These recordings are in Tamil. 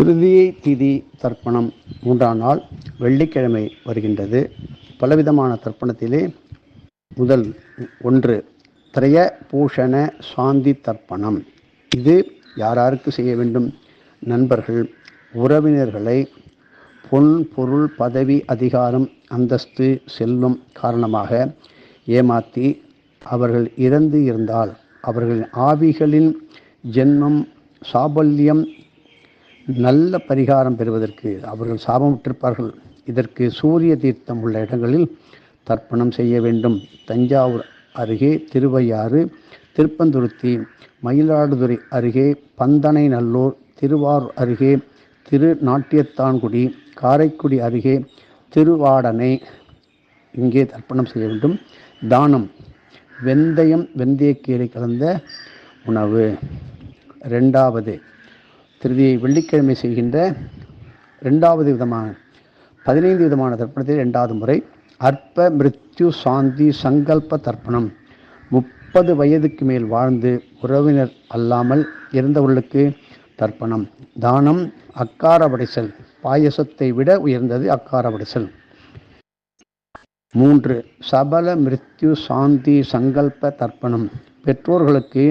திருதியை திதி தர்ப்பணம் மூன்றாம் நாள் வெள்ளிக்கிழமை வருகின்றது. பலவிதமான தர்ப்பணத்திலே முதல் ஒன்று திரைய பூஷண சாந்தி தர்ப்பணம். இது யாராருக்கு செய்ய வேண்டும்? நண்பர்கள் உறவினர்களை பொன் பொருள் பதவி அதிகாரம் அந்தஸ்து செல்வம் காரணமாக ஏமாற்றி அவர்கள் இறந்து இருந்தால் அவர்களின் ஆவிகளின் ஜென்மம் சாபல்யம் நல்ல பரிகாரம் பெறுவதற்கு அவர்கள் சாபமுற்றிருப்பார்கள். இதற்கு சூரிய தீர்த்தம் உள்ள இடங்களில் தர்ப்பணம் செய்ய வேண்டும். தஞ்சாவூர் அருகே திருவையாறு திருப்பந்துருத்தி மயிலாடுதுறை அருகே பந்தனை நல்லூர் திருவாரூர் அருகே திரு நாட்டியத்தான்குடி காரைக்குடி அருகே திருவாடனை இங்கே தர்ப்பணம் செய்ய வேண்டும். தானம் வெந்தயம் வெந்தயக்கீரை கலந்த உணவு. ரெண்டாவது திருதியை வெள்ளிக்கிழமை செய்கின்ற ரெண்டாவது விதமான பதினைந்து விதமான தர்ப்பணத்தில் ரெண்டாவது முறை அற்ப மிருத்யு சாந்தி சங்கல்ப தர்ப்பணம். முப்பது வயதுக்கு மேல் வாழ்ந்து உறவினர் அல்லாமல் இருந்தவர்களுக்கு தர்ப்பணம். தானம் அக்கார படைசல் பாயசத்தை விட உயர்ந்தது அக்கார படைசல் மூன்று சபல மிருத்யு சாந்தி சங்கல்ப தர்ப்பணம். பெற்றோர்களுக்கு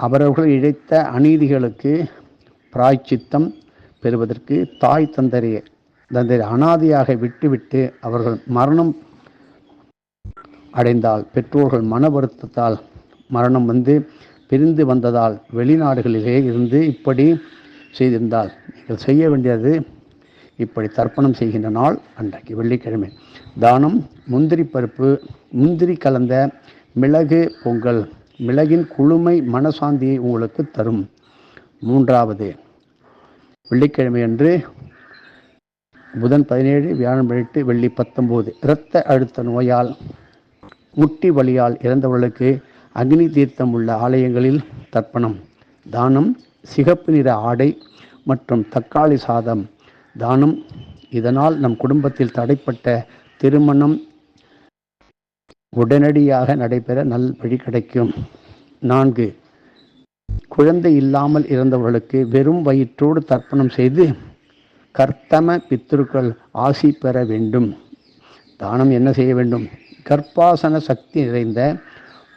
அவரவர்கள் இழைத்த அநீதிகளுக்கு பிராய்ச்சித்தம் பெறுவதற்கு தாய் தந்தரை தந்தரை அனாதையாக விட்டுவிட்டு அவர்கள் மரணம் அடைந்தால் பெற்றோர்கள் மன வருத்தத்தால் மரணம் வந்து பிரிந்து வந்ததால் வெளிநாடுகளிலே இருந்து இப்படி செய்திருந்தால் நீங்கள் செய்ய வேண்டியது இப்படி தர்ப்பணம் செய்கின்ற நாள் அன்றைக்கு வெள்ளிக்கிழமை. தானம் முந்திரி பருப்பு முந்திரி கலந்த மிளகு பொங்கல். மிளகின் குளுமை மனசாந்தியை உங்களுக்கு தரும். மூன்றாவது வெள்ளிக்கிழமை அன்று புதன் பதினேழு வியாழன் பதினெட்டு வெள்ளி பத்தொம்போது இரத்த அழுத்த நோயால் முட்டி வலியால் இறந்தவர்களுக்கு அக்னி தீர்த்தம் உள்ள ஆலயங்களில் தர்ப்பணம் தானம் சிகப்பு நிற ஆடை மற்றும் தக்காளி சாதம் தானம். இதனால் நம் குடும்பத்தில் தடைப்பட்ட திருமணம் உடனடியாக நடைபெற நல் வழி கிடைக்கும். நான்கு குழந்தை இல்லாமல் இருந்தவர்களுக்கு வெறும் வயிற்றோடு தர்ப்பணம் செய்து கர்த்தம பித்திருக்கள் ஆசி பெற வேண்டும். தானம் என்ன செய்ய வேண்டும்? கர்ப்பாசன சக்தி நிறைந்த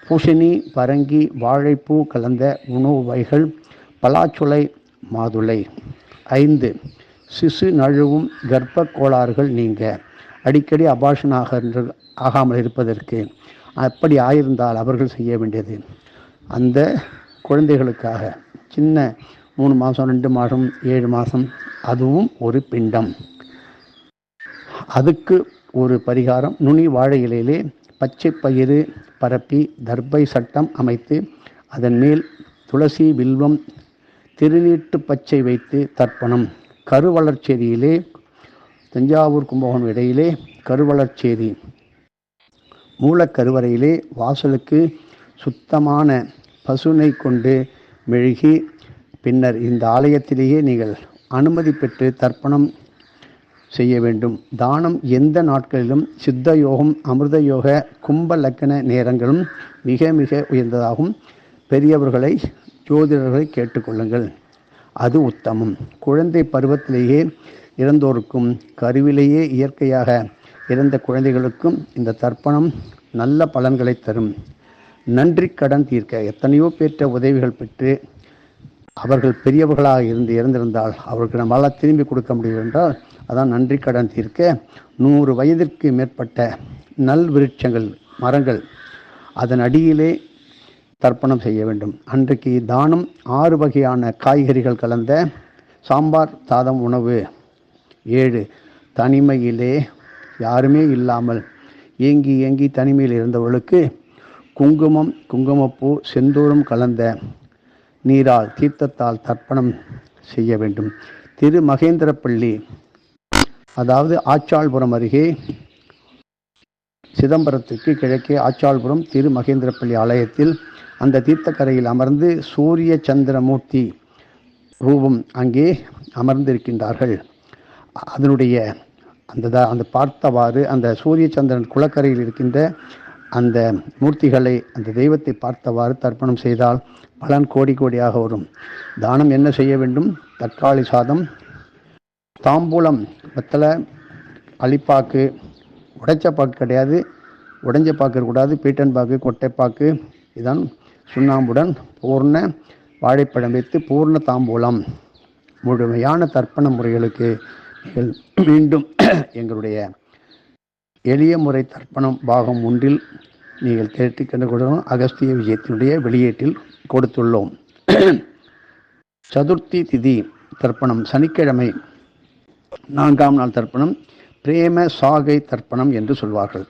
பூசணி பரங்கி வாழைப்பூ கலந்த உணவு வகைகள் பலாச்சுளை மாதுளை. ஐந்து சிசு நழுவும் கர்ப்ப கோளாறுகள் நீங்க. அடிக்கடி அபாஷன் ஆக ஆகாமல் இருப்பதற்கு அப்படி ஆயிருந்தால் அவர்கள் செய்ய வேண்டியது. அந்த குழந்தைகளுக்காக சின்ன மூணு மாதம் ரெண்டு மாதம் ஏழு மாதம் அதுவும் ஒரு பிண்டம். அதுக்கு ஒரு பரிகாரம். நுனி வாழை இலையிலே பச்சை பயிறு பரப்பி தர்பை சட்டம் அமைத்து அதன் மேல் துளசி வில்வம் திருநீட்டு பச்சை வைத்து தர்ப்பணம். கருவளர்ச்சேரியிலே தஞ்சாவூர் கும்பகோணம் இடையிலே கருவளர்ச்சேரி மூலக்கருவறையிலே வாசலுக்கு சுத்தமான பசுனை கொண்டு மெழுகி பின்னர் இந்த ஆலயத்திலேயே நீங்கள் அனுமதி பெற்று தர்ப்பணம் செய்ய வேண்டும். தானம் எந்த நாட்களிலும் சித்த யோகம் அமிர்த யோக கும்ப லக்கண நேரங்களும் மிக மிக உயர்ந்ததாகும். பெரியவர்களை ஜோதிடர்களை கேட்டுக்கொள்ளுங்கள் அது உத்தமம். குழந்தை பருவத்திலேயே இறந்தோருக்கும் கருவிலேயே இயற்கையாக இறந்த குழந்தைகளுக்கும் இந்த தர்ப்பணம் நல்ல பலன்களை தரும். நன்றி கடன் தீர்க்க எத்தனையோ பேற்ற உதவிகள் பெற்று அவர்கள் பெரியவர்களாக இருந்து இறந்திருந்தால் அவர்களுக்கு நம்மளால் திரும்பி கொடுக்க முடியும் என்றால் அதான் நன்றி கடன் தீர்க்க. நூறு வயதிற்கு மேற்பட்ட நல் விருட்சங்கள் மரங்கள் அதன் அடியிலே தர்ப்பணம் செய்ய வேண்டும். அன்றைக்கு தானம் ஆறு வகையான காய்கறிகள் கலந்த சாம்பார் சாதம் உணவு ஏழு. தனிமையிலே யாருமே இல்லாமல் ஏங்கி ஏங்கி தனிமையில் இருந்தவர்களுக்கு குங்குமம் குங்குமப்பூ செந்தூரம் கலந்த நீரால் தீர்த்தத்தால் தர்ப்பணம் செய்ய வேண்டும். திரு மகேந்திரப்பள்ளி அதாவது ஆச்சாள்புரம் அருகே சிதம்பரத்துக்கு கிழக்கே ஆச்சாள்புரம் திரு மகேந்திரப்பள்ளி ஆலயத்தில் அந்த தீர்த்தக்கரையில் அமர்ந்து சூரிய சந்திரமூர்த்தி ரூபம் அங்கே அமர்ந்திருக்கின்றார்கள். அதனுடைய அந்த அந்த பார்த்தவாறு அந்த சூரிய சந்திரன் குளக்கரையில் இருக்கின்ற அந்த மூர்த்திகளை அந்த தெய்வத்தை பார்த்தவாறு தர்ப்பணம் செய்தால் பலன் கோடி கோடியாக வரும். தானம் என்ன செய்ய வேண்டும்? தக்காளி சாதம் தாம்பூலம் வெத்தலை அளிப்பாக்கு உடைச்ச பாக்கு கிடையாது உடைஞ்ச பாக்கு இருக்கக்கூடாது பீட்டன் பாக்கு கொட்டைப்பாக்கு இதான் சுண்ணாம்புடன் பூர்ண வாழைப்பழம் வைத்து பூர்ண தாம்பூலம். முழுமையான தர்ப்பண முறைகளுக்கு மீண்டும் எங்களுடைய எளிய முறை தர்ப்பணம் பாகம் ஒன்றில் நீங்கள் கேட்டு கண்டுகொள்ளணும் அகஸ்திய விஜயத்தினுடைய வெளியீட்டில் கொடுத்துள்ளோம். சதுர்த்தி திதி தர்ப்பணம் சனிக்கிழமை நான்காம் நாள் தர்ப்பணம் பிரேம சாகை தர்ப்பணம் என்று சொல்வார்கள்.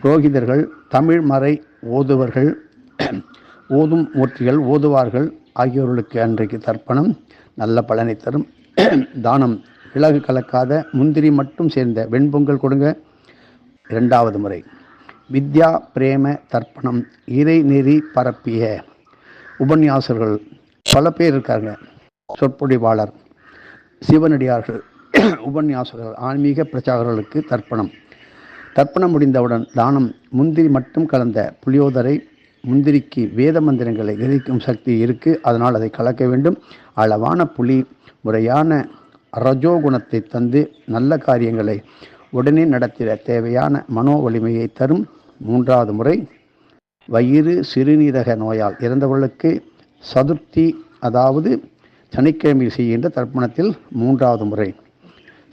புரோகிதர்கள் தமிழ் மறை ஓதுவர்கள் ஓதும் மூர்த்திகள் ஓதுவார்கள். ஆகியோர்களுக்கு அன்றைக்கு தர்ப்பணம் நல்ல பலனை தரும். தானம் விலகு கலக்காத முந்திரி மட்டும் சேர்ந்த வெண்பொங்கல் கொடுங்க. இரண்டாவது முறை. வித்யா பிரேம தர்ப்பணம் இறை நெறி பரப்பிய உபன்யாசர்கள். பல பேர் இருக்காங்க சொற்பொழிவாளர் சிவனடியார்கள். உபன்யாசகர்கள் ஆன்மீக பிரச்சாரர்களுக்கு தர்ப்பணம். தர்ப்பணம் முடிந்தவுடன் தானம் முந்திரி மட்டும் கலந்த புளியோதரை முந்திரிக்கு வேத மந்திரங்களை கிரகிக்கும் சக்தி இருக்குது அதனால் அதை கலக்க வேண்டும். அளவான புலி முறையான ரஜோகுணத்தை தந்து நல்ல காரியங்களை உடனே நடத்திட தேவையான மனோ வலிமையை தரும் மூன்றாவது முறை வயிறு சிறுநீரக நோயால் இறந்தவர்களுக்கு சதுர்த்தி அதாவது சனிக்கிழமை செய்கின்ற தர்ப்பணத்தில் மூன்றாவது முறை.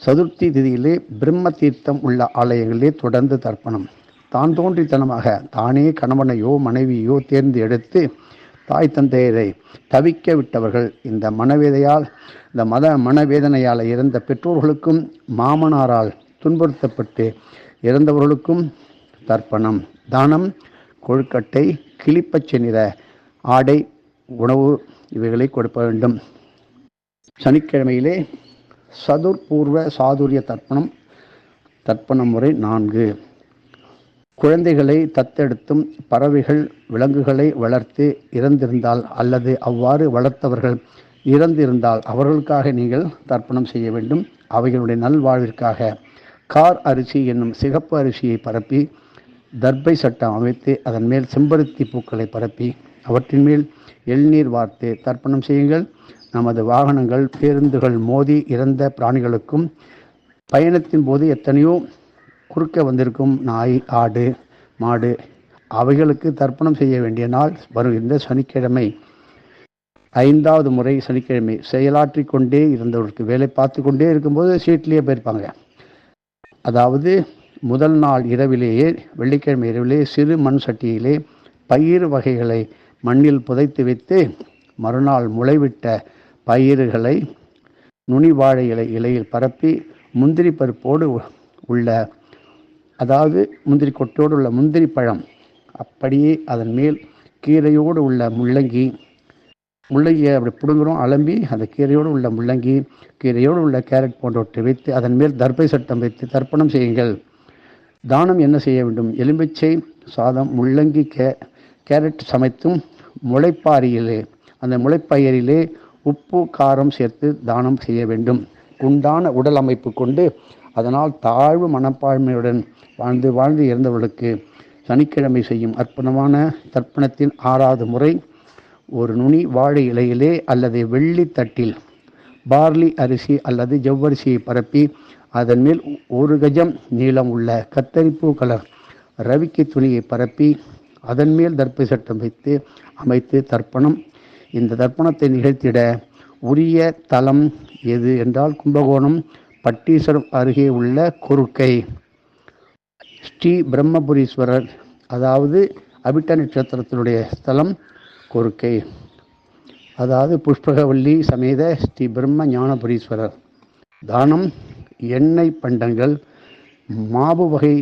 சதுர்த்தி திதியிலே பிரம்ம தீர்த்தம் உள்ள ஆலயங்களிலே தொடர்ந்து தர்ப்பணம். தான் தோன்றித்தனமாக தானே கணவனையோ மனைவியோ தேர்ந்து எடுத்து தாய் தந்தையரை தவிக்க விட்டவர்கள் இந்த மனவேதையால் இந்த மத மனவேதனையால் இறந்த பெற்றோர்களுக்கும் மாமனாரால் துன்புறுத்தப்பட்டு இறந்தவர்களுக்கும் தர்ப்பணம் தானம் கொழுக்கட்டை கிளிப்பச்சை நிற ஆடை உணவு இவைகளை கொடுக்க வேண்டும். சனிக்கிழமையிலே சதுர்பூர்வ சாதுரிய தர்ப்பணம் தர்ப்பண முறை நான்கு. குழந்தைகளை தத்தெடுத்தும் பறவைகள் விலங்குகளை வளர்த்து இறந்திருந்தால் அல்லது அவ்வாறு வளர்த்தவர்கள் இறந்திருந்தால் அவர்களுக்காக நீங்கள் தர்ப்பணம் செய்ய வேண்டும். அவைகளுடைய நல்வாழ்விற்காக கார் அரிசி என்னும் சிகப்பு அரிசியை பரப்பி தர்பை சட்டம் அமைத்து அதன் மேல் செம்பருத்தி பூக்களை பரப்பி அவற்றின் மேல் எள்நீர் வார்த்து தர்ப்பணம் செய்யுங்கள். நமது வாகனங்கள் பேருந்துகள் மோதி இறந்த பிராணிகளுக்கும் பயணத்தின் போது எத்தனையோ குறுக்க வந்திருக்கும் நாய் ஆடு மாடு அவைகளுக்கு தர்ப்பணம் செய்ய வேண்டிய நாள் வருகின்ற சனிக்கிழமை. ஐந்தாவது முறை சனிக்கிழமை. செயலாற்றி கொண்டே இருந்தவருக்கு வேலை பார்த்து கொண்டே இருக்கும்போது சீட்லேயே போயிருப்பாங்க. அதாவது முதல் நாள் இரவிலேயே வெள்ளிக்கிழமை இரவிலேயே சிறு மண் சட்டியிலே பயிர் வகைகளை மண்ணில் புதைத்து வைத்து மறுநாள் முளைவிட்ட பயிர்களை நுனி வாழை இலை இலையில் பரப்பி முந்திரி பருப்போடு உள்ள அதாவது முந்திரி கொட்டோடு உள்ள முந்திரி பழம். அப்படியே அதன் மேல் கீரையோடு உள்ள முள்ளங்கி முள்ளங்கியை அப்படி பிடுங்குறோம் அலம்பி அந்த கீரையோடு உள்ள முள்ளங்கி கீரையோடு உள்ள கேரட் போன்றவற்றை வைத்து அதன் மேல் தர்பை சட்டம் வைத்து தர்ப்பணம் செய்யுங்கள். தானம் என்ன செய்ய வேண்டும்? எலும்பிச்சை சாதம் முள்ளங்கி கே கேரட் சமைத்தும் முளைப்பாரியிலே அந்த முளைப்பயிரிலே உப்பு காரம் சேர்த்து தானம் செய்ய வேண்டும். குண்டான உடல் அமைப்பு கொண்டு அதனால் தாழ்வு மனப்பான்மையுடன் வாழ்ந்து வாழ்ந்து இறந்தவர்களுக்கு சனிக்கிழமை செய்யும் அற்புதமான தர்ப்பணத்தின் ஆறாவது முறை ஒரு நுனி வாழை இலையிலே அல்லது வெள்ளி தட்டில் பார்லி அரிசி அல்லது ஜவ்வரிசியை பரப்பி அதன் மேல் ஒரு கஜம் நீளம் உள்ள கத்தரிப்பூ கலர் ரவிக்கு துணியை பரப்பி அதன் மேல் தர்ப்ப சட்டம் வைத்து அமைத்து தர்ப்பணம். இந்த தர்ப்பணத்தை நிகழ்த்திட உரிய தலம் எது என்றால் கும்பகோணம் பட்டீஸ்வரம் அருகே உள்ள குறுக்கை ஸ்ரீ பிரம்மபுரீஸ்வரர் அதாவது அபிட்ட நட்சத்திரத்தினுடைய ஸ்தலம் கோரிக்கை. அதாவது புஷ்பகவல்லி சமேத ஸ்ரீ பிரம்ம ஞானபுரீஸ்வரர். தானம் எண்ணெய் பண்டங்கள் மாவு வகை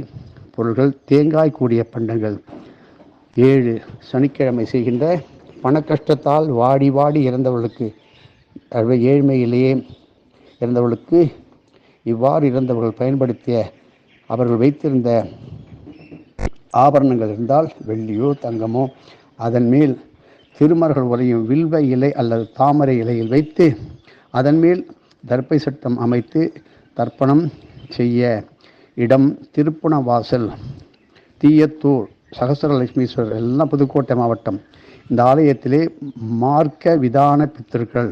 பொருள்கள் தேங்காய் கூடிய பண்டங்கள். ஏழு சனிக்கிழமை செய்கின்ற பணக்கஷ்டத்தால் வாடி வாடி இறந்தவர்களுக்கு ஏழ்மையிலேயே இறந்தவர்களுக்கு இவ்வாறு இறந்தவர்கள் பயன்படுத்திய அவர்கள் வைத்திருந்த ஆபரணங்கள் இருந்தால் வெள்ளியோ தங்கமோ அதன் மேல் திருமர்கள் உரையும் வில்வ இலை அல்லது தாமரை இலையில் வைத்து அதன் மேல் தர்ப்பை சட்டம் அமைத்து தர்ப்பணம் செய்ய இடம் திருப்புண வாசல் தீயத்தூர் சகசரலட்சுமீஸ்வரர் எல்லாம் புதுக்கோட்டை மாவட்டம். இந்த ஆலயத்திலே மார்க்க விதான பித்திருக்கள்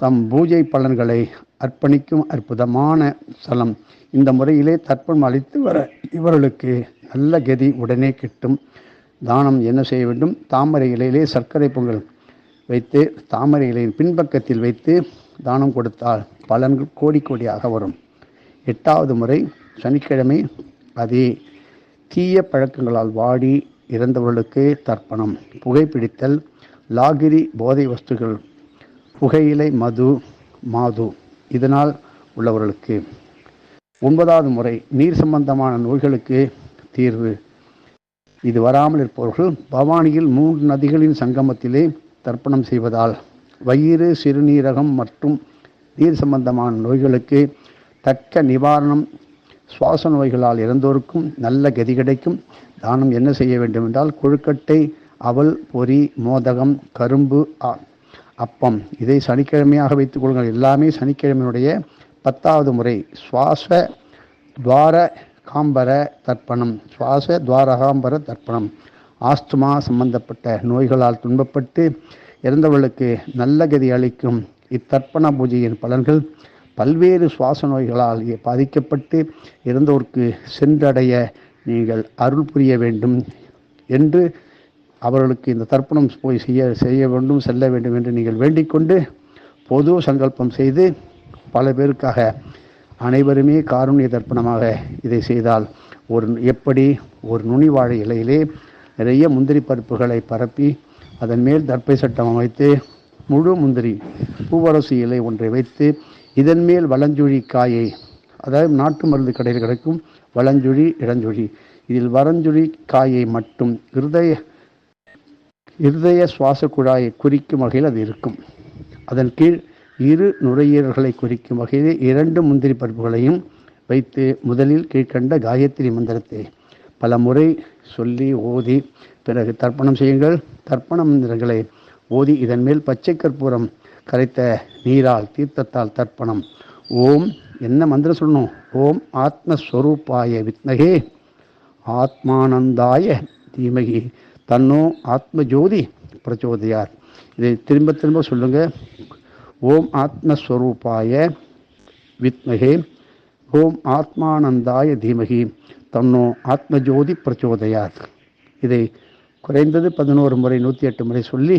தம் பூஜை பலன்களை அர்ப்பணிக்கும் அற்புதமான ஸ்தலம். இந்த முறையிலே தர்ப்பணம் அளித்து வர இவர்களுக்கு நல்ல கதி உடனே கிட்டும். தானம் என்ன செய்ய வேண்டும்? தாமரை இலையிலே சர்க்கரை பொங்கல் வைத்து தாமரை இலையின் பின்பக்கத்தில் வைத்து தானம் கொடுத்தால் பலன்கள் கோடி கோடியாக வரும். எட்டாவது முறை சனிக்கிழமை அதே தீய பழக்கங்களால் வாடி இறந்தவர்களுக்கு தர்ப்பணம். புகைப்பிடித்தல் லாகிரி போதை வஸ்துகள் புகையிலை மது மாது. இதனால் உள்ளவர்களுக்கு. ஒன்பதாவது முறை நீர் சம்பந்தமான நோய்களுக்கு தீர்வு. இது வராமல் இருப்பவர்கள் பவானியில் மூன்று நதிகளின் சங்கமத்திலே தர்ப்பணம் செய்வதால் வயிறு சிறுநீரகம் மற்றும் நீர் சம்பந்தமான நோய்களுக்கு தக்க நிவாரணம் சுவாச நோய்களால் இறந்தோருக்கும் நல்ல கதி கிடைக்கும். தானம் என்ன செய்ய வேண்டும் என்றால் கொழுக்கட்டை அவல் பொறி மோதகம் கரும்பு அப்பம். இதை சனிக்கிழமையாக வைத்துக் கொள்ளுங்கள். எல்லாமே சனிக்கிழமையினுடைய பத்தாவது முறை. சுவாச துவார காம்பர தர்ப்பணம். சுவாச துவாரகாம்பர தர்ப்பணம். ஆஸ்துமா சம்பந்தப்பட்ட நோய்களால் துன்பப்பட்டு இறந்தவர்களுக்கு நல்ல கதி அளிக்கும் இத்தர்ப்பண பூஜையின் பலன்கள் பல்வேறு சுவாச நோய்களால் பாதிக்கப்பட்டு இறந்தோருக்கு சென்றடைய நீங்கள் அருள் புரிய வேண்டும் என்று அவர்களுக்கு இந்த தர்ப்பணம் போய் செய்ய செய்ய வேண்டும் செல்ல வேண்டும் என்று நீங்கள் வேண்டிக்கொண்டு பொது சங்கல்பம் செய்து பல பேருக்காக அனைவருமே காருண்ய தர்ப்பணமாக இதை செய்தால் ஒரு எப்படி ஒரு நுனிவாழை இலையிலே நிறைய முந்திரி பருப்புகளை பரப்பி அதன் மேல் தர்ப்பை சட்டம் அமைத்து முழு முந்திரி பூவரசு இலை ஒன்றை வைத்து இதன் மேல் வளஞ்சுழி காயை அதாவது நாட்டு மருந்து கடையில் கிடைக்கும் வளஞ்சுழி இடஞ்சுழி இதில் வரஞ்சுழி காயை மட்டும் இருதய இருதய சுவாச குழாயை குறிக்கும் வகையில் அது இருக்கும். அதன் கீழ் இரு நுரையீரல்களை குறிக்கும் வகையில் இரண்டு முந்திரி பருப்புகளையும் வைத்து முதலில் கீழ்க்கண்ட காயத்ரி மந்திரத்தை பல முறை சொல்லி ஓதி பிறகு தர்ப்பணம் செய்யுங்கள். தர்ப்பண மந்திரங்களை ஓதி இதன் மேல் பச்சை கற்பூரம் கரைத்த நீரால் தீர்த்தத்தால் தர்ப்பணம். ஓம் என்ன மந்திரம் சொல்லணும்? ஓம் ஆத்மஸ்வரூபாய வித்மகே. ஆத்மானந்தாய தீமகி. தன்னோ ஆத்ம ஜோதி பிரச்சோதையார். இதை திரும்ப திரும்ப சொல்லுங்க. ஓம் ஆத்மஸ்வரூபாய வித்மகே ஓம் ஆத்மானந்தாய தீமகி தன்னோ ஆத்மஜோதி பிரச்சோதையார். இதை குறைந்தது பதினோரு முறை நூற்றி எட்டு முறை சொல்லி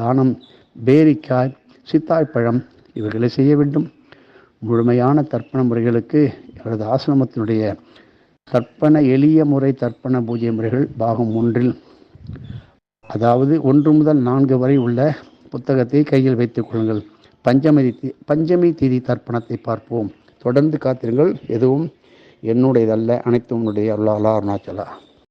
தானம் பேரிக்காய் சித்தாய்ப்பழம் இவர்களை செய்ய வேண்டும். முழுமையான தர்ப்பண முறைகளுக்கு எனது ஆசிரமத்தினுடைய தர்ப்பண எளிய முறை தர்ப்பண பூஜை முறைகள் பாகம் ஒன்றில் அதாவது ஒன்று முதல் நான்கு வரை உள்ள புத்தகத்தை கையில் வைத்துக் கொள்ளுங்கள். பஞ்சமி பஞ்சமி தீதி தர்ப்பணத்தை பார்ப்போம். தொடர்ந்து காத்திருங்கள். எதுவும் என்னுடையதல்ல அனைத்தும் உன்னுடைய அருளாலா அருணாச்சலா.